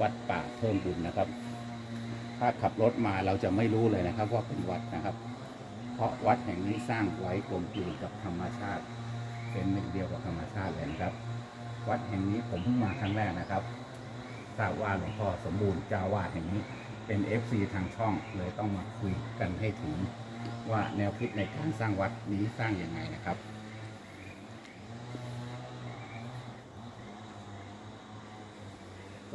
วัดป่าเพิ่มบุญนะครับ ถ้าขับรถมาเราจะไม่รู้เลยนะครับ ว่าเป็นวัดนะครับ เพราะวัดแห่งนี้สร้างไว้กลมกลืนกับธรรมชาติ เป็นหนึ่งเดียวกับธรรมชาติเลยนะครับ วัดแห่งนี้ผมเพิ่งมาครั้งแรกนะครับทราบว่าหลวงพ่อสมบูรณ์เจ้าวาดแห่งนี้เป็น FC ทางช่องเลยต้องมาคุยกันให้ถึงว่าแนวคิดในการสร้างวัดนี้สร้างยังไงนะครับ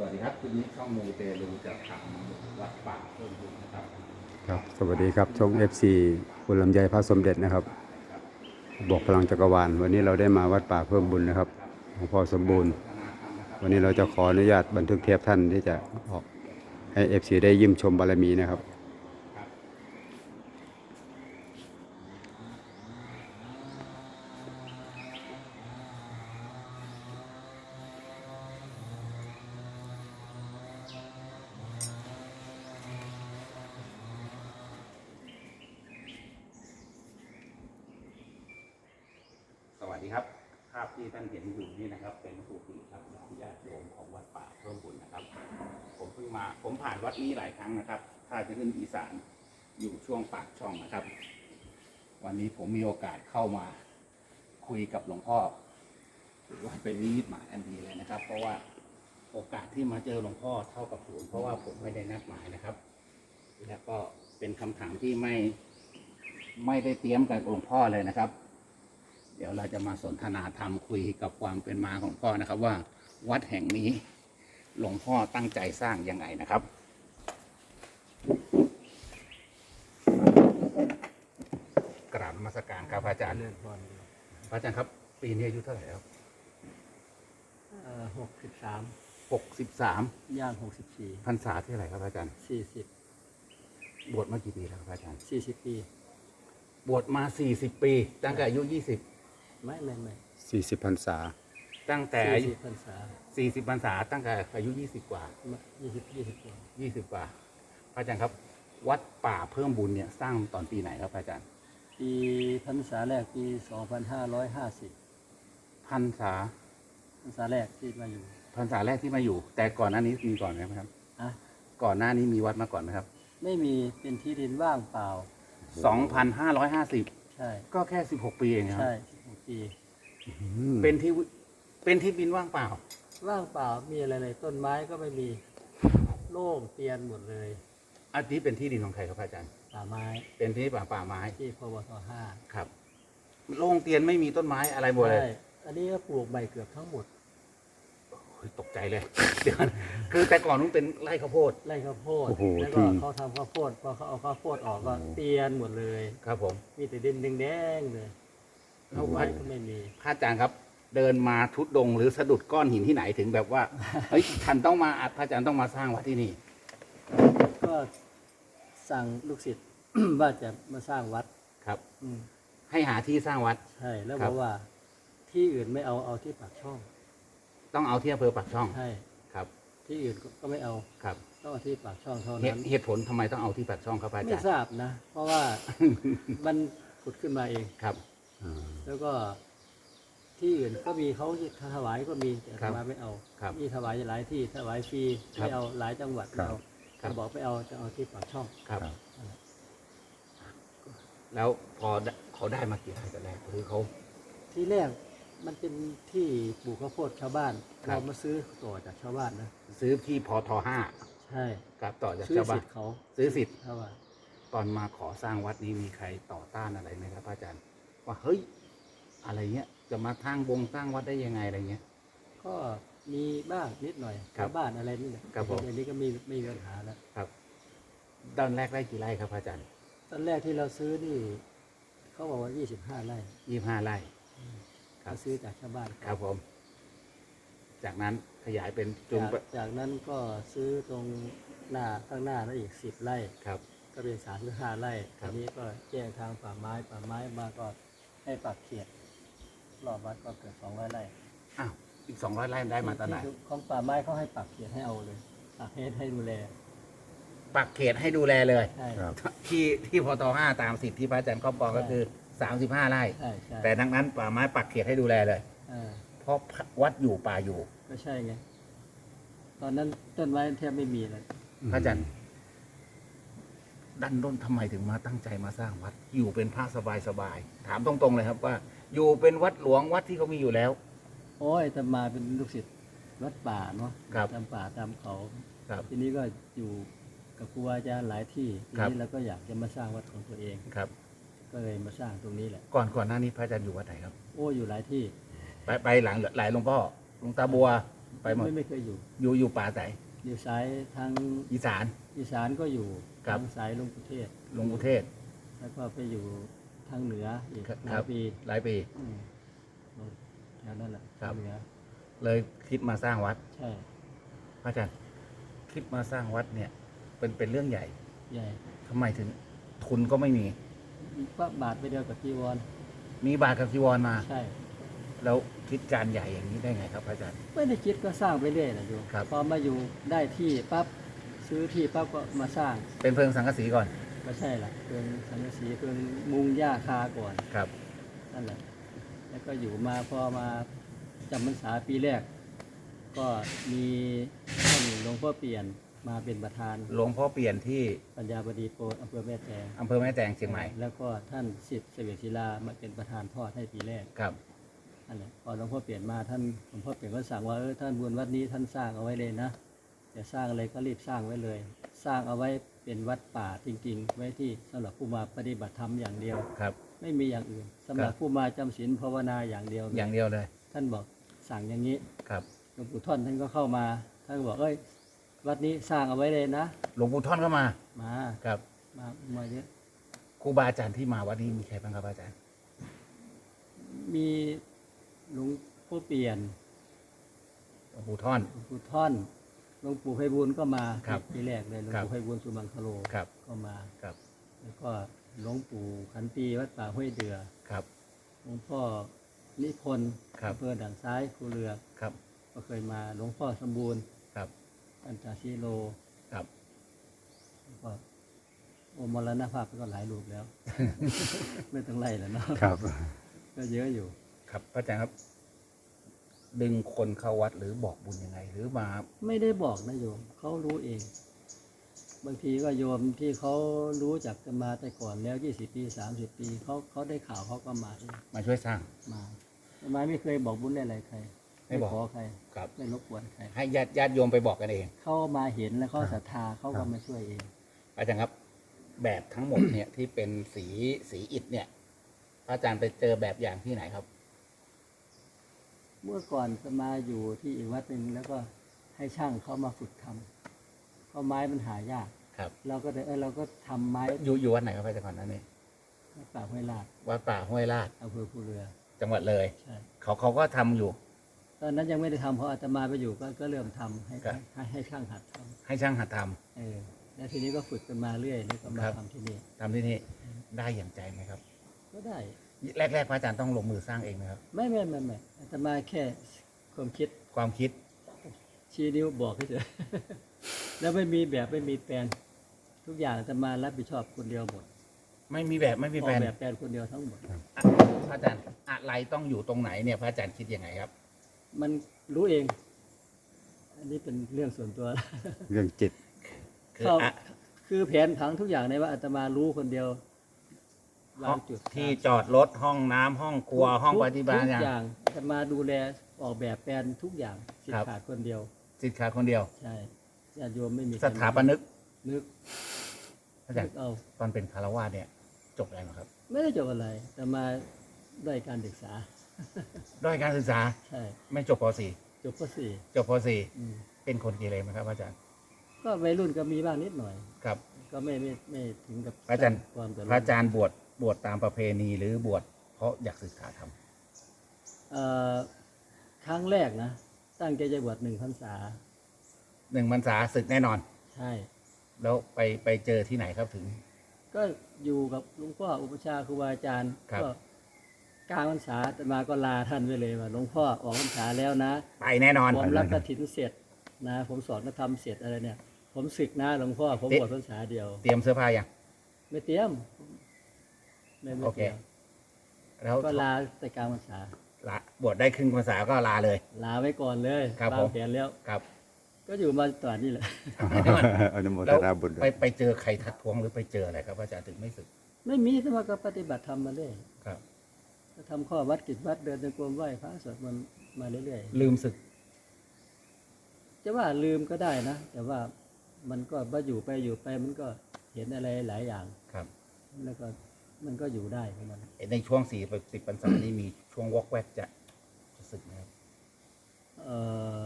วัสดีครับคุณนี้ช่องมูเตลูจากทางวัดป่าเพิ่มบุญนะครับครับ สวัสดีครับช่องเอฟซีคุณลำไยพระสมเด็จนะครับ บอกพลังจักรวาล วันนี้เราได้มาวัดป่าเพิ่มบุญนะครับหลวงพ่อสมบูรณ์ วันนี้เราจะขออนุญาตบันทึกเทปท่านที่จะออกให้เอฟซีได้ยิ้มชมบารมีนะครับ ถือว่าเป็นนิมิตหมายอันดีเลยนะครับ เพราะว่าโอกาสที่มาเจอหลวงพ่อเท่ากับศูนย์เพราะว่าผมไม่ได้นัดหมายนะครับ แล้วก็เป็นคำถามที่ไม่ไม่ได้เตรียมกับหลวงพ่อเลยนะครับ เดี๋ยวเราจะมาสนทนาธรรมคุยกับความเป็นมาของพ่อนะครับ ว่าวัดแห่งนี้หลวงพ่อตั้งใจสร้างยังไงนะครับ กราบนมาสการครับพระอาจารย์เลื่อนพรพระอาจารย์ครับ ปีนี้อายุเท่าไหร่แล้ว หกสิบสามหกสิบสามย่างหกสิบสี่พรรษาที่เท่าไหร่ครับพระอาจารย์สี่สิบบวชมากี่ปีแล้วครับพระอาจารย์สี่สิบปี บวชมาสี่สิบปี ตั้งแต่อายุยี่สิบไม่ไม่ไม่40พรรษา ตั้งแต่อายุสี่สิบพรรษาสี่สิบพรรษาตั้งแต่อายุยี่สิบกว่ายี่สิบยี่สิบกว่ายี่สิบกว่า พระอาจารย์ครับ วัดป่าเพิ่มบุญเนี่ยสร้างตอนปีไหนครับพระอาจารย์ปีพรรษาแรกปีสองพันห้าร้อยห้าสิบพรรษา พรรษาแรกที่มาอยู่ พรรษาแรกที่มาอยู่ แต่ก่อนหน้านี้มีก่อนไหมครับอะก่อนหน้านี้มีวัดมาก่อนไหมครับ ไม่มีเป็นที่ดินว่างเปล่า 2,550 ใช่ ก็แค่ 16 ปีเองครับ ใช่สิบหกปีเป็นที่เป็นที่ดินว่างเปล่า ว่างเปล่ามีอะไรเลยต้นไม้ก็ไม่มีโล่งเตียนหมดเลยอันนี้เป็นที่ดินของใครครับพระอาจารย์ ป่าไม้เป็นที่ป่าป่าไม้ที่พวทห้าครับ โล่งเตียนไม่มีต้นไม้อะไรหมดเลยใช่อันนี้ก็ปลูกใหม่เกือบทั้งหมดโอ้ย ตกใจเลยเดี๋ยวนะคือแต่ก่อนนู้นเป็นไร่ข้าวโพด ไร่ข้าวโพด โอ้โหแล้วจริก็งเขาทำข้าวโพดพอเขาเอาข้าวโพดออกก็เตียนหมดเลย ครับผม มีแต่ดินแดงๆเลยแล้ววัวัดดก็ไม่มี พระอาจารย์ครับ เดินมาทุดดงหรือสะดุดก้อนหินที่ไหนถึงแบบว่า เฮ้ยท่านต้องมาอัดพระอาจารย์ต้องมาสร้างวัดที่นี่ ก็สั่งลูกศิษย์ ว่าจะมาสร้างวัดครับ อืมให้หาที่สร้างวัด ใช่ แล้วครับ บอกว่าที่อื่นไม่เอาเอาที่ปากช่อง ต้องเอาที่อำเภอปากช่องใช่ครับที่อื่นก็ก็ไม่เอาครับต้องเอาที่ปากช่องเท่าเหนั้ตุนเหตุผลทำไมต้องเอาที่ปากช่องครับพระอาไม่จารย์ทราบนะ เพราะว่ามันขุดขึ้นมาเองครับแล้วก็ที่อื่นก็มีเขาถวายก็มีแต่ครับมาไม่เอาครับมีถวายหลายที่ถวายฟรีครับไม่เอาหลายจังหวัดครัไม่บเอาครับบอกไม่เอาจะเอาที่ปากช่องครับครับแล้วพอได้เขาได้มากี่ไร่กันแรกคือเขาที่แรก มันเป็นที่ปลูกข้าวโพดชาวบ้าน ครับ เรามาซื้อต่อจากชาวบ้านนะ ซื้อที่พอทห้าใช่ ครับต่อจากซื้อชาวสิบ้าทนธิ์เขาซื้อสิทธิ์ ชาวบ้านตอนมาขอสร้างวัดนี้มีใครต่อต้านอะไรไหมครับพระอาจารย์ ว่าเฮ้ย อะไรเงี้ย จะมาทางวงสร้างวัดได้ยังไงอะไรเงี้ย ก็มีบ้างนิดหน่อยครับชาวบ้านอะไรนี่แหละครับผมเดี๋ยวนี้ก็มีไม่มีปัญหาแล้ว ครับตอนแรกได้กี่ไร่ครับพระอาจารย์ตอนแรกที่เราซื้อนี่ เขาบอกว่า 25 ไร่ยี่ห้าไร่ ครับเราซื้อจากชาวบ้านครับผม จากนั้นขยายเป็นจุงจากจากนั้นก็ซื้อตรงหน้าข้างหน้านั่นอีก10ไร่ ครับ ก็เป็น35ไร่ครัทีบ นี้ก็แจ้งทางป่าไม้ป่าไม้มาก็ให้ปักเขียดรอบวัดก็เกิด200ไร่อ้าวอีกสองร้อยไร่ได้มาตอนไหนที่ของป่าไม้เขาให้ปักเขียดให้เอาเลยปักให้ให้ดูแลปักเขตให้ดูแลเลย ใช่ ครับ ที่ที่พอตห้าตามสิทธิที่พระอาจารย์ครอบครองก็คือ สามสิบห้าไร่ ใช่ใช่แต่ดังนั้นป่าไม้ปักเขตให้ดูแลเลย เออเพราะวัดอยู่ป่าอยู่ ก็ใช่ไงตตอนนั้นต้นไม้แทบไม่มีเลย พระอาจารย์ ดันด้นทำไมถึงมาตั้งใจมาสร้างวัด อยู่เป็นพระสบายสบายๆถามตรงๆเลยครับว่า อยู่เป็นวัดหลวงวัดที่เขามีอยู่แล้ว โอ้ยแต่มาเป็นลูกศิษย์วัดป่าเนาะครับ ตามป่าตามเขา ครับ ทีนี้ก็อยู่กับครูอาจารย์หลายที่ ทีครับ นี้เราก็อยากจะมาสร้างวัดของตัวเอง ครับ ก็เลยมาสร้างตรงนี้แหละ ก่อนก่อนหน้านี้พระอาจารย์อยู่วัดไหนครับ โอ้อยู่หลายที่ ไปไปหลังหลายหลวงพ่อหลวงตาบัวไปหมดไม่ไม่เคยอยู่ อยู่อยู่ป่าไหนอยู่สายทางอีสาน อีสานก็อยู่ครับทางสายลงประเทศหลวงปู่เทศแล้วก็ไปอยู่ทางเหนืออีกครับหลายปีหลายปี อืมแถวนั้นแหละครับทางเหนือเลยคิดมาสร้างวัด ใช่พระอาจารย์คิดมาสร้างวัดเนี่ย เป็นเป็นเรื่องใหญ่ใหญ่ทำไมถึงทุนก็ไม่มี พระบาทไปเดียวกับจีวร มีบาทกับจีวรมา ใช่ แล้วคิดการใหญ่อย่างนี้ได้ไงครับพระอาจารย์ ไม่ได้คิดก็สร้างไปเรื่อยนะโยมครับ พอมาอยู่ได้ที่ปั๊บซื้อที่ปั๊บก็มาสร้างเป็นเพิงสังกะสีก่อนไม่ใช่ละเพิงสังกะสีเพิงมุงหญ้าคาก่อน ครับ นั่นแหละ แล้วก็อยู่มาพอมาจำพรรษาปีแรก ก็มีท่านหลวงพ่อเปลี่ยน มาเป็นประธานหลวงพ่อเปลี่ยนที่ปัญญาบดีโปรดอำเภอแม่แตงอำเภอแม่แตงเชียงใหม่ แล้วก็ท่านสิทธิ์เสวีศิลามาเป็นประธานทอดให้ปีแรกครับนั่นแหละพอหลวงพ่อเปลี่ยนมาท่านหลวงพ่อเปลี่ยนก็สั่งว่าเออท่านบุญวัดนี้ท่านสร้างเอาไว้เลยนะจะสร้างอะไรก็รีบสร้างไว้เลย สร้างเอาไว้เป็นวัดป่าจริง ๆ ไว้ที่สำหรับผู้มาปฏิบัติธรรมอย่างเดียวครับ ไม่มีอย่างอื่นสำหรับผู้มาจำศีลภาวนาอย่างเดียวอย่างเดียวเลย ท่านบอกสั่งอย่างนี้ครับหลวงปู่ท่อนท่านก็เข้ามาท่านก็บอกเอ้ย วัดนี้สร้างเอาไว้เลยนะ หลวงปู่ท่อนก็มามาครับมามาเยอะครูบาอาจารย์ที่มาวัดนี้มีใครบ้างครับอาจารย์มีหลวงพ่อเปลี่ยนหลวงปู่ท่อน หลวงปู่ท่อนหลวงปู่ไพบูลย์ก็มาครับปีแรกเลยหลวงครับปู่ไพบูลย์สุมังคโลครับ ก็มาครับแล้วก็หลวงปู่ขันตีวัดป่าห้วยเดือครับ หลวงพ่อนิพนธ์ครับ อำเภอด่านซ้ายคูเรือครับ ก็เคยมาหลวงพ่อสมบูรณ์ครับ อันตาซีโลครับแล้วก็โอมรณภาพไปก็หลายรูปแล้ว ไม่ต้องไล่แล้วเนาะครับ ก็เยอะอยู่ ครับพระอาจารย์ครับ ดึงคนเข้าวัดหรือบอกบุญยังไง หรือมาไม่ได้บอกนะโยมเขารู้เอง บางทีก็โยมที่เขารู้จักกันมาแต่ก่อนแล้วยี่สิบปีสามสิบปีเขาเขาได้ข่าวเขาก็มาเองมาช่วยสร้างมาทำไมไม่เคยบอกบุญอะไรใคร ไม่บอกขอใครครับไม่รบกวนใครให้ญาติญาติโยมไปบอกกันเอง เขามาเห็นแล้วเขาครับศรัทธาเขาครัก็บมาช่วยเองอาจารย์ครับ แบบทั้งหมดเนี่ยที่เป็นสีสีอิฐเนี่ยพระอาจารย์ไปเจอแบบอย่างที่ไหนครับ เมื่อก่อนจะมาอยู่ที่อีกวัดหนึ่งแล้วก็ให้ช่างเขามาฝึกทำเพราะไม้มันหายากครับ เราก็เลยเออเราก็ทำไม้ อยู่อยู่วัดไหนครับพระอาจารย์ก่อนนั้นนี่ป่าห้วยลาดวัดป่าห้วยลาดอำเภอภูเรือ จังหวัดเลยใช่เขาเขาก็ทำอยู่ต อนนั้นยังไม่ได้ทำเพราะอาตมาไปอยู่ก็ก็เริ่มทำให้ครับ ให้ให้ช่างหัดทให้ช่างหัดทำเออแล้วทีนี้ก็ฝึกกันมาเรื่อยแล้วก็มาครับ ทำที่นี่ำทำที่นี่ได้อย่างใจไหมครับ ก็ได้ แรกๆพระอาจารย์ต้องลงมือสร้างเองนะครับ ไม่ไม่ไม่ไม่อาตมาแค่ความคิดความคิดชี้นิ้วบอกเฉยๆ แล้วไม่มีแบบไม่มีแปลนทุกอย่างอาตมารับผิดชอบคนเดียวหมดไม่มีแบบไม่มีอแผอกนแบบแปลนคนเดียวทั้งหมดอะพระอาจารย์อะไรต้องอยู่ตรงไหนเนี่ยพระอาจารย์คิดยังไงครับ มันรู้เอง อันนี้เป็นเรื่องส่วนตัวเรื่องจิต คือเขาอะคือแผนผังทุกอย่างในว่าอาตมารู้คนเดียววางจุดที่จอดรถห้องน้ำห้องครัวห้องปฏิบัติทุกอย่างอย่างอาตมาดูแลออกแบบแปลนทุกอย่างสิทครับ ธิ์ขาดคนเดียวสิทธิ์ขาคนเดียว ใช่ญาติโยมไม่มีสถาปนึกนึกพระอาจารนึย์กเอา ตอนเป็นคารวาสเนี่ยจบอะไรมาครับ ไม่ได้จบอะไร แต่มาได้การศึกษา ด้อยการศึกษา ใช่ไม่จบป จบปสี่ .4 จบปอืม .4 เป็นคนเกเรไหมครับพระอาจารย์ก็วัยรุ่นก็มีบ้างนิดหน่อย ครับ ก็ไม่ไม่ไม่ถึงกับพระอาจารย์ ความเดือดพระอาจารย์บวชบวชตามประเพณีหรือบวชเพราะอยากศึกษาธรรมเอ่อครั้งแรกนะ ตั้งใจจะบวชหนึ่งพรรษา หนึ่งพรรษาศึกแน่นอน ใช่ แล้วไปไปเจอที่ไหนครับถึง ก็อยู่กับหลุงพ่ออุปชฌาย์ครูบาอาจารย์ ครับ ก็ กลางพรรษาแต่มาก็ลาท่านไปเลยว่าหลวงพ่อออกพรรษาแล้วนะ ไปแน่นอนผมรับกฐินเสร็จนะ ผมสอนนักธรรมเสร็จอะไรเนี่ย ผมศึกนะหลวงพ่อผมเอ๊ะบวชพรรษาเดียว เตรียมเสื้อผ้ายังไม่เตรียมไม่ไม่โอเคเตรียมแล้วก็ลาแต่กลางพรรษาลาบวชได้ครึ่งพรรษาก็ลาเลย ลาไว้ก่อนเลยครับวาผงมแผนแล้วครับ ก็อยู่มาตอนนี้แหละอนุโมทแล้วนาบุญด้ไปวยไปเจอใครทักท้วงหรือไปเจออะไรครับอาจารย์ถึงไม่สึก ไม่มีแต่ว่าก็ปฏิบัติธรรมมาเรื่อยครับ ก็ทำข้อวัดกิจวัดเดินจงกรมไหว้พระสวดมนต์มาเรื่อยลืมสึก ๆ จะว่าลืมก็ได้นะ แต่ว่ามันก็ว่าอยู่ไปอยู่ไปมันก็เห็นอะไรหลายอย่าง ครับ แล้วก็มันก็อยู่ได้ของมัน ในช่วงสี่สิบพรรษานี่มีช่วงวอกแวกจะจะสึกไหมครับ เอ่อ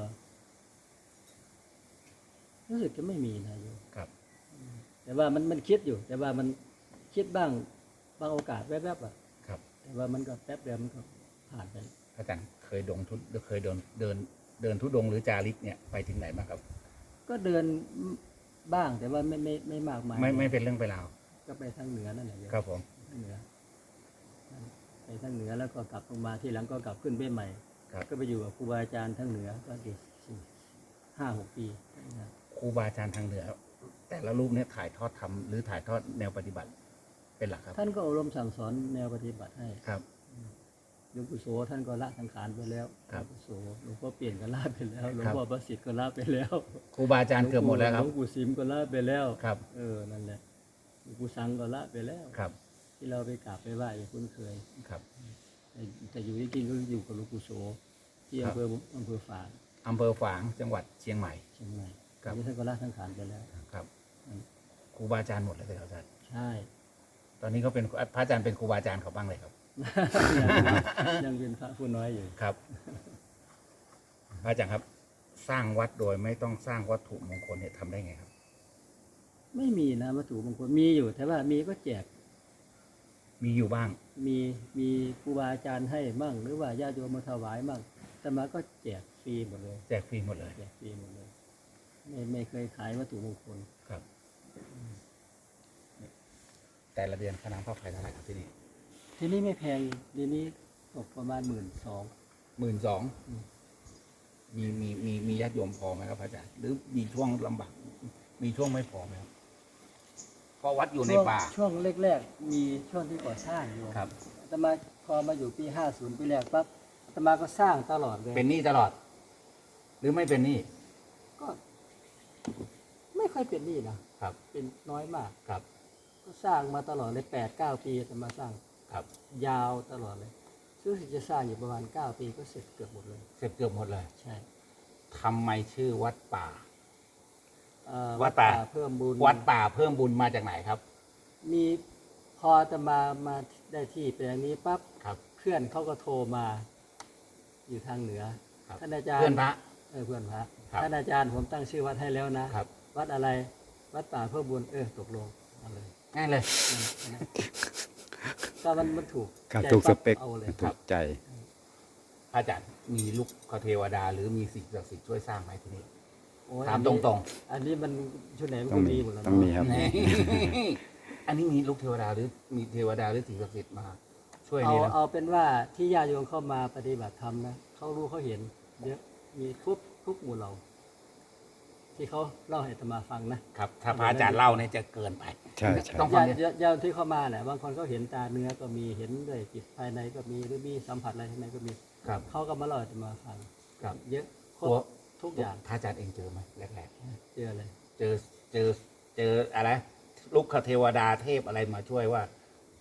รู้สึกจะไม่มีนะโยมครับ แต่ว่ามันมันคิดอยู่ แต่ว่ามันคิดบ้างบางโอกาสแวบๆอะครับแต่ ว่ามันก็แป๊บเดียวมันก็ผ่านไปอาจารย์เคยดงทุดเคยเดินเดินเดินทุดงค์หรือจาริกเนี่ยไปถึงไหนบ้างครับ ก็เดินบ้างแต่ว่าไม่ไม่ไม่มากมายไม่ไม่เป็นเรื่องไปนราวก็ไปทางเหนือนั่นแหละโยมครับผม ทางเหนือไปทางเหนือแล้วก็กลับลงมาที่หลังก็กลับขึ้นไปใหม่ ครับ ก็ไปอยู่กับครูบาอาจารย์ทางเหนือก็กี่สี่ห้าหกปีนะครูบาอาจารย์ทางเหนือ แต่ละรูปเนี่ยถ่ายทอดทำหรือถ่ายทอดแนวปฏิบัติ เป็นหลักครับ ท่านก็อบรมสั่งสอนแนวปฏิบัติให้ครับ หลวงปู่โสท่านก็ละสังขารไปแล้วครับหลวงปู่โสหลวงพ่อเปลี่ยนก็ละไปแล้วหลวงครับพ่อประสิทธิ์ก็ละไปแล้วครูบาอาจารย์เกือบหมดแล้วครับ หลวงปู่สิมก็ละไปแล้วครับ เออนั่นแหละหลวงปู่สังก็ละไปแล้วครับ ที่เราไปกราบไปไหว้คุ้นเคย ครับ แต่แต่อยู่ที่กินก็อยู่กับหลวงปู่โสที่ครับ อำเภออำเภอฝางอำเภอฝางจังหวัดเชียงใหม่ เชียงใหม่ครับ อันนี้ท่านก็ละสังขารไปแล้ว ครับอืมครูบาอาจารย์หมดเลยครับอาจารย์ ใช่ ตอนนี้เขาเป็นพระอาจารย์เป็นครูบาอาจารย์เขาบ้างเลยครับ ยังเป็นพระผู้น้อยอยู่ครับ พระอาจารย์ครับ สร้างวัดโดยไม่ต้องสร้างวัตถุมงคลเนี่ยทำได้ไงครับ ไม่มีนะวัตถุมงคลมีอยู่ แต่ว่ามีก็แจก มีอยู่บ้าง มีมีครูบาอาจารย์ให้มั่งหรือว่าญาติโยมมาถวายมั่งแต่มาก็แจกฟรีหมดเลย แจกฟรีหมดเลยแจกฟรีหมดเลย ไม่ไม่เคยขายวัตถุมงคลครับ แต่ละเดือนค่าน้ำค่าไฟเท่าไหร่ครับที่นี่ทีนี้ไม่แพงทีนี้ตกประมาณหมื่นสองหมื่นสองอืมมีมีมีมีญาติโยมพอไหมครับพระอาจารย์หรือมีช่วงลำบากมีช่วงไม่พอไหมครับเพราะวัดอยู่ในป่า ช่วงแรกๆมีช่วงที่ก่อสร้างอยู่ครับ อาตมาพอมาอยู่ปีห้าศูนย์ปีแรกปั๊บอาตมาก็สร้างตลอดเลยเป็นหนี้ตลอด หรือไม่เป็นหนี้ก็ ไม่ค่อยเป็นหนี้นะครับ เป็นน้อยมากครับก็ สร้างมาตลอดเลยแปดเก้าปีอาตมาสร้างครับยาวตลอดเลย ซึ่งจะสร้างอยู่ประมาณเก้าปีก็เสร็จเกือบหมดเลย เสร็จเกือบหมดเลยใช่ทำไมชื่อวัดป่า เอ่อวัดป่า เพิ่มบุญวัดป่าเพิ่มบุญมาจากไหนครับ มีพออาตมามาได้ที่แปลงนี้ปั๊บครับ เพื่อนเขาก็โทรมา อยู่ทางเหนือครับ ท่านอาจารย์เพื่อนพระ เออเพื่อนพระครับ ท่านอาจารย์ผมตั้งชื่อวัดให้แล้วนะ ครับ วัดอะไร วัดป่าเพิ่มบุญเออตกลงเอาเลย ง่ายเลยนั่นนะก็มันมันถูกครับใจถูกสปั๊บเปคเอาเลยถูกใจ พระอาจารย์มีลูกเทวดา หรือมีสิ่งศักดิ์สิทธิ์ช่วยสร้างไหมที่นี่โอ้ยถามอันตนี้รง อันนี้มันชุดไหนมันต้อก็งมีมีหมดแล้วต้องมีเนาะครับๆอันนี้มีลูกเทวดาหรือมีเทวดาหรือสิ่งศักดิ์สิทธิ์มา ช่วยเอานี่นะเอาเป็นว่าที่ญาติโยมเข้ามาปฏิบัติธรรมนะเขารู้เขาเห็นเยอะมีทุกทุกหมู่เหล่า ที่เขาเล่าให้อาตมาฟังนะครับ ถ้าพระอาจารย์เล่าเนี่ยจะเกินไป ใช่ใช่ ต้องฟัง ญาติเนี่ยญาติที่เข้ามาแหละบางคนเขาเห็นตาเนื้อก็มีเห็นด้วยจิตภายในก็มีหรือมีสัมผัสอะไรข้างในก็มีครับ เขาก็มาเล่าให้อาตมาฟังครับ เยอะครตัว บทุกอย่างพระอาจารย์เองเจอไหมแรกเจอเลย ๆเจอเจอเจออะไรลูกเทวดาเทพอะไรมาช่วยว่า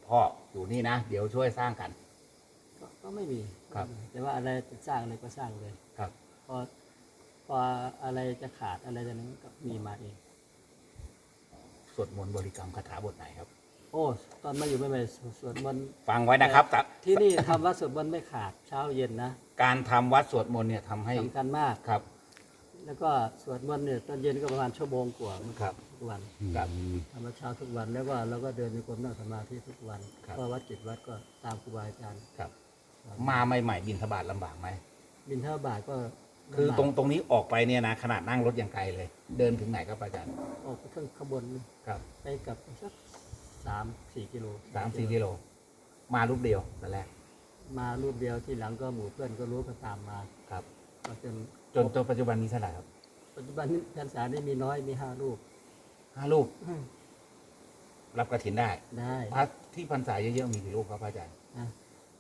พ่ออยู่นี่นะ เดี๋ยวช่วยสร้างกัน ก็ก็ไม่มีครับ แต่ว่าอะไรจะสร้างอะไรก็สร้างเลย ครับ พอ พออะไรจะขาดอะไรจะนั้นก็มีมาเอง สวดมนต์บริกรรมคาถาบทไหนครับ โอ้ตอนมาอยู่ใหม่ๆสวดมนต์ฟังไว้นะครับแต่ที่นี่ทำวัดสวดมนต์ไม่ขาดเช้าเย็นนะการทำวัดสวดมนต์เนี่ยทำให้สำคัญมาก ครับ แล้วก็สวดมนต์เนี่ยตอนเย็นก็ประมาณชั่วโมงกว่าครับ ทุกวันครับทำวัดเช้าทุกวันแล้วก็เราก็เดินในกรมนั่งสมาธิทุกวันครับก็วัดจิตวัดก็ตามครูบาอาจารย์ ครับ มาใหม่ๆบินทบาทลำบากไหมบินเท่าบาทก็ คือลำบากตรงตรงนี้ออกไปเนี่ยนะขนาดนั่งรถยังไกลเลย เดินถึงไหนครับอาจารย์ออกไปข้างขางบวนครับไปกลับสักสามสี่กิโลสามสี่กิโล มารูปเดียวแต่แรกมารูปเดียวที่หลังก็หมู่เพื่อนก็รู้ก็ตามมาครับก็จนจนจนปัจจุบันมีเท่าไหร่ครับปัจจุบันนี้พรรษาได้มีน้อยมีห้ารูปห้าลูกรับกระถินได้ได้พระที่พรรษาเยอะๆมีกี่ลูกครับอาจารย์อะ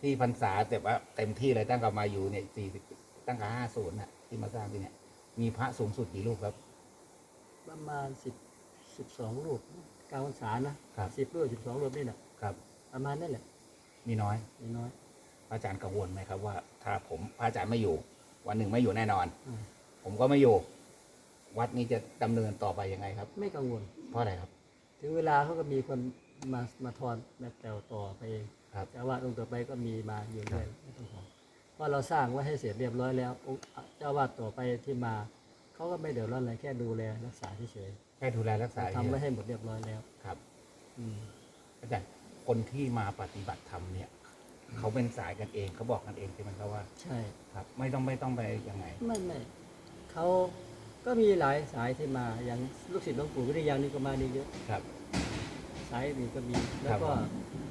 ที่พรรษาแต่ว่าเต็มที่เลยตั้งแต่มาอยู่เนี่ยสี่สิบตั้งแต่ห้าศูนย์น่ะ ที่มาสร้างที่เนี่ย มีพระสูงสุดกี่รูปครับ ประมาณสิบสิบสองรูปกลางพรรษานะครับ สิบรูปสิบสองรูปนี่แหละครับ ประมาณนั่นแหละมีน้อยไม่น้อย พระอาจารย์กังวลไหมครับว่า ถ้าผมพระอาจารย์ไม่อยู่ วันหนึ่งไม่อยู่แน่นอน อืมผมก็ไม่อยู่ วัดนี้จะดำเนินต่อไปยังไงครับ ไม่กังวล เพราะอะไรครับ ถึงเวลาเขาก็มีคนมามาทอนแบบแตวต่อไปเองครับเจ้าอาวาดองค์ต่อไปก็มีมาอยู่เรื่อยไม่ต้องห่วง เพราะเราสร้างไว้ให้เสร็จเรียบร้อยแล้วองค์เจ้าอาวาดต่อไปที่มาเขาก็ไม่เดือดร้อนอะไรแค่ดูแลรักษาเฉยแค่ดูแลรักๆษาเราทำไว้ให้หมดเรียบร้อยแล้ว ครับ อืมอาจารย์คนที่มาปฏิบัติธรรมเนี่ยเขาเป็นสายกันเองเขาบอกกันเองใช่ไหมครับว่า ใช่ ครับ ไม่ต้องไม่ต้องไปยังไง ไม่ไม่เขาก็มีหลายสายที่มาอย่างลูกศิษย์หลวงปู่วิริยังนี่ก็มานี่เยอะครับ สายอื่นก็มี แล้วก็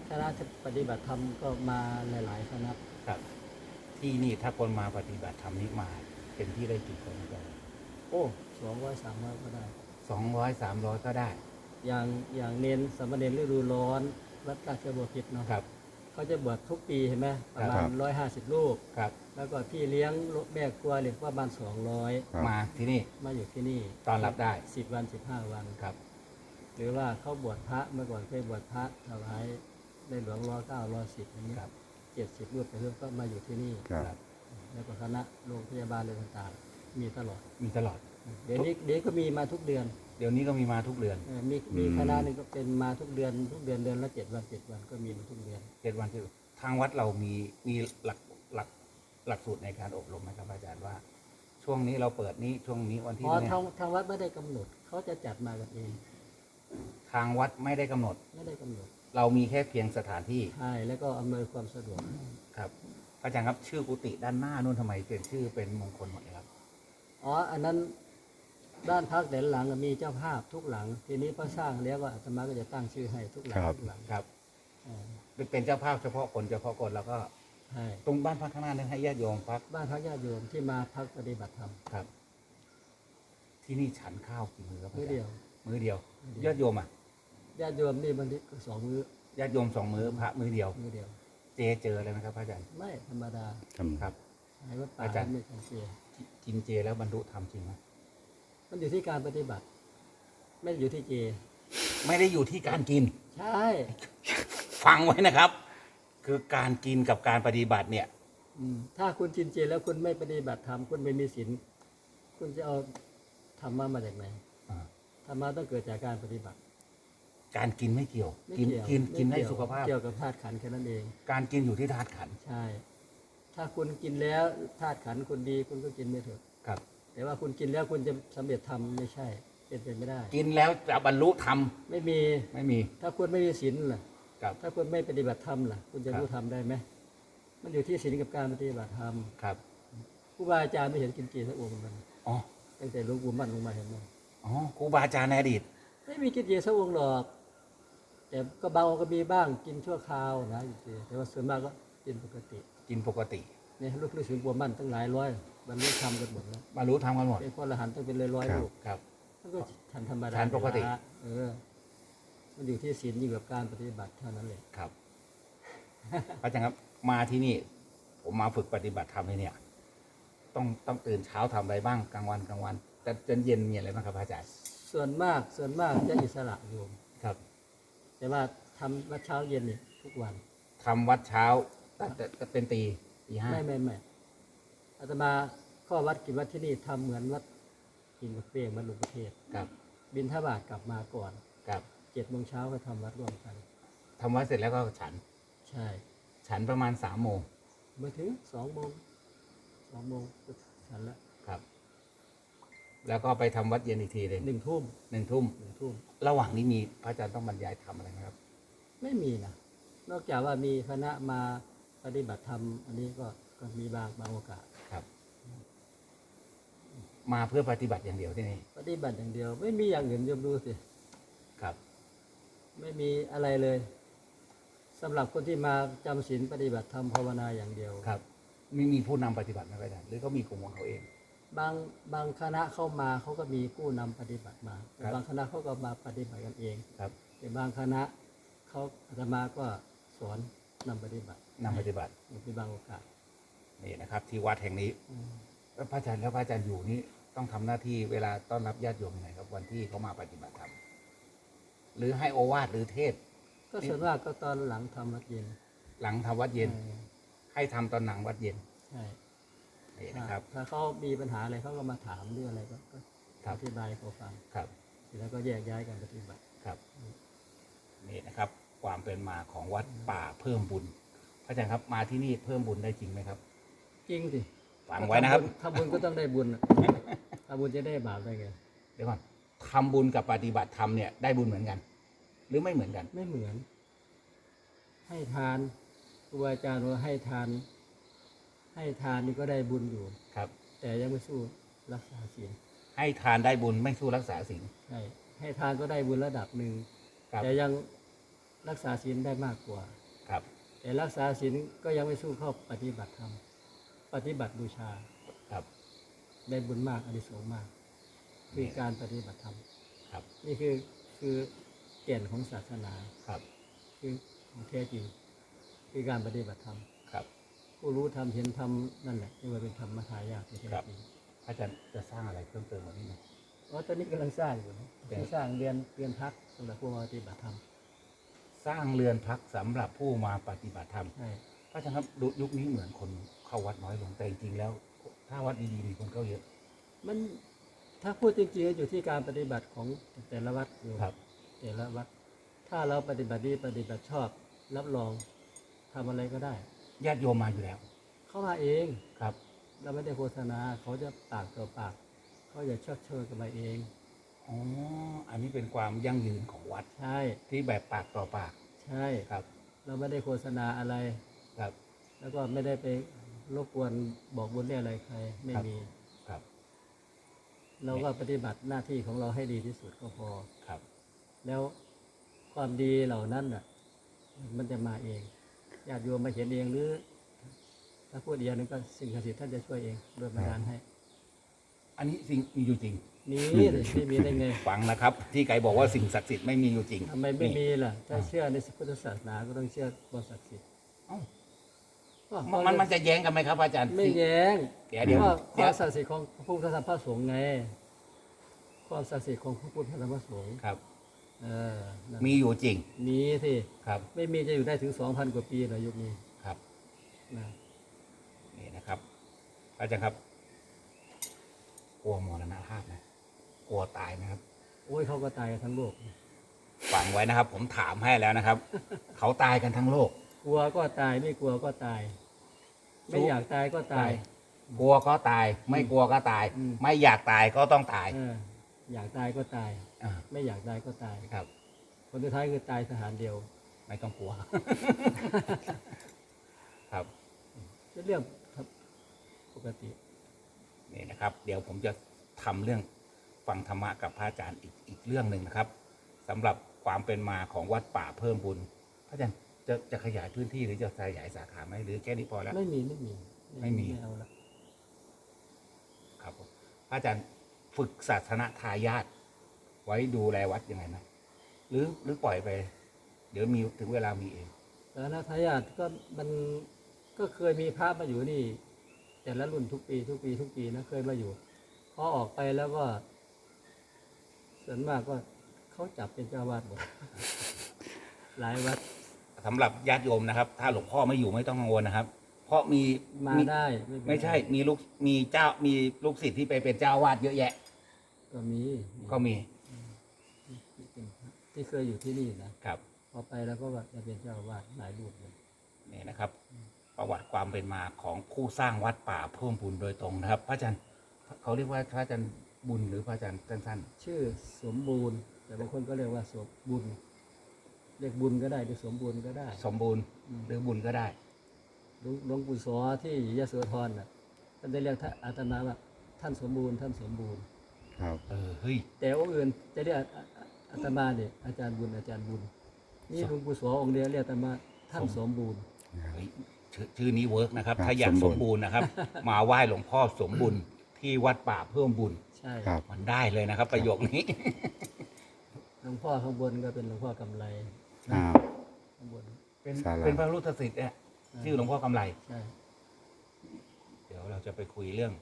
คณะปฏิบัติธรรมก็มาหลาย ๆ คณะครับ ที่นี่ถ้าคนมาปฏิบัติธรรมนี่มาเป็นที่ได้กี่คนครับโอ้สองร้อยสามร้อยก็ได้สองร้อยสามร้อยก็ได้ อย่างอย่างเนนสามเณรฤดูร้อนวัดราชบัวพิษเนาะครับเขาจะบวชทุกปีเห็นไหมประมาครัณบร้อยห้าสิบลูกครับ แล้วก็พี่เลี้ยงแม่ครัวเหล็กประมาณสองร้อยครับมาที่นี่มาอยู่ที่นี่ต้อนรับได้สิบวันสิบห้าวันครับ หรือว่าเขาบวชพระเมื่อก่อนเคยบวชพระถวายในหลวงรอเก้ารอสิบอย่างนี้ครับ เจ็ดสิบรูปไปเรื่อยก็มาอยู่ที่นี่ครับแล้วก็คณะโรงพยาบาลอะไรต่างๆ มีตลอด มีตลอด เดี๋ยวนี้เดี๋ยวก็มีมาทุกเดือนเดี๋ยวนี้ก็มีมาทุกเดือนเออมีมีคณะหนึงก็เป็นมาทุกเดือน ทุกเดือนเดือนละเจ็ดวันเจ็ดวันก็มีมาทุกเดือน เจ็ดวันที่ทางวัดเรามีมีหลักหลักหลักสูตรในการอบรมไหมครับอาจารย์ว่า ช่วงนี้เราเปิดนี้ช่วงนี้วันที่เพราะเนี่ยทางทางวัดไม่ได้กำหนดเขาจะจัดมากันเอง ทางวัดไม่ได้กำหนด ไม่ได้กำหนด เรามีแค่เพียงสถานที่ใช่แล้วก็อำนวยความสะดวกครับอาจารย์ครับชื่อกุฏิด้านหน้านู่นทำไมเป็นชื่อเป็นมงคลหมดเลยครับอ๋ออันนั้นด้านพักแต่ละหลังมีเจ้าภาพทุกหลัง ทีนี้พอสร้างแล้วก็อาตมาก็จะตั้งชื่อให้ทุกหลังครับทุกหลังครับอ่าเป็นเจ้าภาพเฉพาะคนเฉพาะคนแล้วก็ใช่ตรงบ้านพักข้างหน้านั้นให้ญาติโยมพักบ้านพักญาติโยมที่มาพักปฏิบัติธรรมครับ ที่นี่ฉันข้าวกี่มื้อครับมื้อเดียว มื้อเดียวญาติโยมอะ ญาติโยมนี่บางทีก็สองมื้อญาติโยมสองมื้อพระมื้อเดียว มื้อเดียว เจเจออะไรไหมครับพระอาจารย์ไม่ธรรมดาทำครับให้วัดป่าอาจารย์ ไม่ทันเสียกินเจแล้วบรรลุธรรมจริงไหมมันอยู่ที่การปฏิบัติ ไม่ได้อยู่ที่เจ ไม่ได้อยู่ที่การกิน ใช่ฟังไว้นะครับ คือการกินกับการปฏิบัติเนี่ย อืมถ้าคุณกินเจแล้วคุณไม่ปฏิบัติธรรมคุณไม่มีศีลคุณจะเอาธรรมะมาจากไหนอ่า ธรรมะต้องเกิดจากการปฏิบัติ การกินไม่เกี่ยวไม่กินเกี่ยวกินไม่กินให้เยวสุขภาพ เกี่ยวกับธาตุขันธ์แค่นั้นเอง การกินอยู่ที่ธาตุขันธ์ใช่ ถ้าคุณกินแล้วธาตุขันธ์คุณดีคุณก็กินไม่เถอะ ครับ แต่ว่าคุณกินแล้วคุณจะสำเร็จธรรมไม่ใช่ เป็นไปไม่ได้ กินแล้วจะบรรลุธรรมไม่มี ไม่มีถ้าคุณไม่มีศีลล่ะ ครับ ถ้าคุณไม่ปฏิบัติธรรมล่ะ คุณจะครับรู้ธรรมได้ไหม มันอยู่ที่ศีลกับการปฏิบัติธรรมครับครูบาอาจารย์ไม่เห็นกินเจสักองค์มันอ๋อตั้งแต่หลวงปู่มั่นลงมาเห็นไหมอ๋อครูบาอาจารย์ในอดีต ไม่มีกินเจสักองค์หรอก แต่ก็บางองค์ก็มีบ้างกินชั่วคราวนะกินเจแต่ว่าส่วนมากก็กินปกติกินปกติเนี่ยลูกฤาษีหลวงปู่มั่นตั้งหลายร้อยบรรลุธรรมกันหมดแล้วบรรลุธรรมกันหมดเป็นพระอรหันต์ต้องเป็นร้อยร้อยครับลูกครับ มันก็ฉันธรรมดาฉันปกติ เออมันอยู่ที่ศีลอยู่กับการปฏิบัติเท่านั้นเลย ครับ พระอาจารย์ครับมาที่นี่ ผมมาฝึกปฏิบัติธรรมที่เนี่ย ต้องต้องตื่นเช้าทำอะไรบ้างกลางวันกลางวัน แต่จนเย็นมีอะไรบ้างครับพระอาจารย์ส่วนมากส่วนมากจะอิสระโยมครับ แต่ว่าทำวัดเช้าเย็นนี่ทุกวัน ทำวัดเช้าแต่แต่แต่เป็นตีตีห้าไม่ไม่ไม่อาตมาข้อวัดกิจวัดที่นี่ทำเหมือนวัดกินกาแฟเหมันลงประเทศ ครับบินทบาทกลับมาก่อนครับเจ็ดโมงเช้าก็ทำวัดร่วมกัน ทำวัดเสร็จแล้วก็ฉัน ใช่ฉันประมาณสามโมงมาถึงสองโมงสองโมงก็ฉันละครับ แล้วก็ไปทำวัดเย็นอีกทีหนึ่งหนึ่งทุ่มหนึ่งทุ่ม หนึ่งทุ่ม ระหว่างนี้มีพระอาจารย์ต้องบรรยายทำอะไรไหมครับ ไม่มีนะ นอกจากว่ามีคณะมาปฏิบัติธรรม อันนี้ก็ก็มีบางบางโอกาส ครับ มาเพื่อปฏิบัติอย่างเดียวที่นี่ปฏิบัติอย่างเดียว ไม่มีอย่างอื่นโยมดูสิ ครับ ไม่มีอะไรเลยสำหรับคนที่มาจำศีลปฏิบัติธรรมภาวนาอย่างเดียว ครับ ไม่มีผู้นำปฏิบัติไหมพระอาจารย์หรือก็มีกลุ่มของเขาเอง บางบางคณะเข้ามาเขาก็มีผู้นำปฏิบัติมาแต่ครับบางคณะเขาก็มาปฏิบัติกันเองครับ แต่บางคณะเขาอาตมาก็สอนนำปฏิบัตินำปฏิบัติในบางโอกาสนี่นะครับ ที่วัดแห่งนี้อืมแล้วพระอาจารย์แล้วพระอาจารย์อยู่นี่ต้องทำหน้าที่เวลาต้อนรับญาติโยมยังไงครับ วันที่เขามาปฏิบัติธรรมหรือให้โอวาทหรือเทศน์ก็ส่วนมากก็ตอนหลังทำวัดเย็น หลังทำวัดเย็นออให้ทำตอนหนังวัดเย็นใช่ นี่นะครับ ถ้าเขามีปัญหาอะไรเขาก็มาถามเรื่องอะไรก็ก็ครับ อธิบายให้เขาฟังครับเสร็จแล้วก็แยกย้ายกันปฏิบัติ ครับนี่นะครับ ความเป็นมาของวัดป่าเพิ่มบุญพระอาจารย์ครับมาที่นี่เพิ่มบุญได้จริงไหมครับจริงสิฟังไว้นะครับทำบุญก็ต้องได้บุญอะทำบุญจะได้บาปได้ไงเดี๋ยวก่อนทำบุญกับปฏิบัติธรรมเนี่ยได้บุญเหมือนกัน หรือไม่เหมือนกัน ไม่เหมือน ให้ทานครูบาอาจารย์ว่าให้ทาน ให้ทานนี่ก็ได้บุญอยู่ ครับ แต่ยังไม่สู้รักษาศีลให้ทานได้บุญไม่สู้รักษาศีลใช่ให้ทานก็ได้บุญระดับหนึ่งครับแต่ยังรักษาศีลได้มากกว่า ครับ แต่รักษาศีลก็ยังไม่สู้เข้าปฏิบัติธรรมปฏิบัติบูชาครับ ได้บุญมากอนิสงส์มาก คือการปฏิบัติธรรมครับ นี่คือคือแก่นของศาสนาครับ คือของแท้จริงคือการปฏิบัติธรรมครับ ผู้รู้ธรรมเห็นธรรมนั่นแหละที่ว่าเป็นธรรมทายาทที่แท้ครับจริงพระอาจารย์จะสร้างอะไรเพิ่มเติมกว่านี้ไหมอ๋อตอนนี้กำลังสร้างอยู่นะเป็นที่สร้างเรียนเรียนพักสำหรับผู้มาปฏิบัติธรรมสร้างเรือนพักสำหรับผู้มาปฏิบัติธรรมใช่พระอาจารย์ครับดูยุคนี้เหมือนคนเข้าวัดน้อยลงแต่จริงๆแล้ว ถ้าวัดดีๆมีคนเข้าเยอะ มันถ้าพูดจริงๆก็อยู่ที่การปฏิบัติของแต่ละวัดอยู่ครับ แต่ละวัด ถ้าเราปฏิบัติดีปฏิบัติชอบ รับรองทำอะไรก็ได้ ญาติโยมมาอยู่แล้ว เข้ามาเองครับ เราไม่ได้โฆษณาเขาจะปากต่อปากเขาจะชดเชยกันมาเองอ๋ออันนี้เป็นความยั่งยืนของวัดใช่ที่แบบปากต่อปากใช่ครับ เราไม่ได้โฆษณาอะไรครับ แล้วก็ไม่ได้ไปรบกวนบอกบุญเรื่องอะไรใครไม่ครับมีครับ เราก็ปฏิบัติหน้าที่ของเราให้ดีที่สุดก็พอครับ แล้วความดีเหล่านั้นน่ะ มันจะมาเอง ญาติโยมมาเห็นเองหรือ ถ้าพูดอีกอย่างหนึงก็สิ่งศักดิ์สิทธิ์ท่านจะช่วยเองโดยบันดาลให้ อันนี้สิ่งมีอยู่จริงมีเลยไม่มีได้ไงฟังนะครับ ที่ไกบอกว่าสิ่งศักดิ์สิทธิ์ไม่มีอยู่จริงทำไมไม่นี่มีล่ะ ถ้าเชื่อในพุทธศาสนาก็ต้องเชื่อบ่ศักดิ์สิทธิ์เอ้าก็มันมันมันจะแย้งกันไหมครับอาจารย์ ไม่แย้งเดี๋ยวเดี๋ยวเพราะคเดี๋ยวาวมศักดิ์สิทธิ์ของพระพุทธธรรมพระสงฆ์ไง ความศักดิ์สิทธิ์ของพระพุทธธรรมพระสงฆ์ครับ เออนั่นมีอยู่จริงมีสิครับ ไม่มีจะอยู่ได้ถึงสองพันกว่าปีเหรอยุคนี้ครับ นะ นี่นะครับอาจารย์ครับ กลัวมรณภาพไหมกลัวตายไหมครับ โอ้ยเขาก็ตายกันทั้งโลกฟังไว้นะครับ ผมถามให้แล้วนะครับ เขาตายกันทั้งโลก กลัวก็ตายไม่กลัวก็ตาย ไม่อยากตายก็ตาย กลัวก็ตาย ไม่กลัวก็ตาย อืม ไม่อยากตายก็ต้องตาย เออ อยากตายก็ตาย อ่าไม่อยากตายก็ตาย ครับ คนสุดท้ายคือตายสถานเดียวไม่ต้องกลัว ครับ เป็นเรื่องปกติ นี่นะครับ เดี๋ยวผมจะทำเรื่องฟังธรรมะกับพระอาจารย์อีกอีกเรื่องหนึ่งนะครับสำหรับความเป็นมาของวัดป่าเพิ่มบุญพระอาจารย์จะจะขยายพื้นที่หรือจะขยายสาขาไหมหรือแค่นี้พอแล้ว ไม่มีไม่มีไม่มี เอาละ ครับผมพระอาจารย์ ฝึกศาสนทายาทไว้ดูแลวัดยังไงนะหรือหรือปล่อยไป เดี๋ยวมีถึงเวลามีเองแต่นะทายาทก็มันก็เคยมีพระมาอยู่นี่ แต่ละรุ่นทุกปีทุกปีทุกปีนะเคยมาอยู่พอออกไปแล้วก็ส่วนมากก็เขาจับเป็นเจ้าวาดหมดหลายวัดสำหรับญาติโยมนะครับ ถ้าหลวงพ่อไม่อยู่ไม่ต้องกังวลนะครับ เพราะมีมาได้เป็นร ไม่ใช่มีลูกมีเจ้ามีลูกศิษย์ที่ไปเป็นเจ้าวาดเยอะแยะ ก็มีก็มีที่เป็นพระที่เคยอยู่ที่นี่นะครับ พอไปแล้วก็ว่าจะเป็นเจ้าอาวาดหลายรูปเลยนี่นะครับ ประวัติความเป็นมาของผู้สร้างวัดป่าเพิ่มบุญโดยตรงนะครับ พระอาจารย์เขาเรียกว่าพระอาจารย์บุญหรือพระอาจารย์สั้นชื่อสมบูรณ์ แต่บางคนก็เรียกว่าสมบุญเรียกบุญก็ได้หรือสมบูรณ์ก็ได้ๆสมบูรณ์อืมหรือบุญก็ได้หลวงหลวงปู่สอที่ยโสธรน่ะท่านได้เรียกท่านอาตมาว่าท่านสมบูรณ์ท่านสมบูรณ์ ครับเออเฮ้ยแต่องค์อื่นจะเรียกอาอาอาตมาเนี่ยอาจารย์บุญอาจารย์บุญ นี่หลวงปู่สอองค์เดียวเรียกอาตมาท่านสมบูรณ์ เฮ้ยชื่อชื่อนี้เวิร์กนะครับ ครับถ้าอยากสสมมบูบูรรณ์ ณ์นะครับ มาไหว้หลวงพ่อสมบุญที่วัดป่าเพิ่มบุญ ใช่ครับ มันได้เลยนะครับ ประโยคนี้ หลวงพ่อข้างบนก็เป็นหลวงพ่อกำไรอ่าข้างบน เป็นศาลาเป็นพระรุทธสิทธิ์เนี่ยชื่อหลวงพ่อกำไร ใช่ เดี๋ยวเราจะไปคุยเรื่อง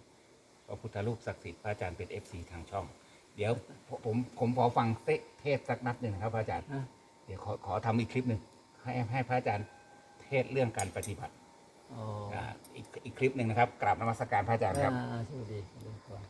พระพุทธรูปศักดิ์สิทธิ์พระอาจารย์เป็นเอฟซีทางช่อง เดี๋ยวผมผมผมขอฟังเทศสักนัดหนึ่งนะครับพระอาจารย์นะเดี๋ยวขอขอทำอีกคลิปหนึ่งให้ให้พระอาจารย์เทศเรื่องการปฏิบัติอ๋ออ่าอีกอีกคลิปหนึ่งนะครับกราบนมัสการพระอาจารย์ครับอ่าสวัสดีสวัสดีก่อน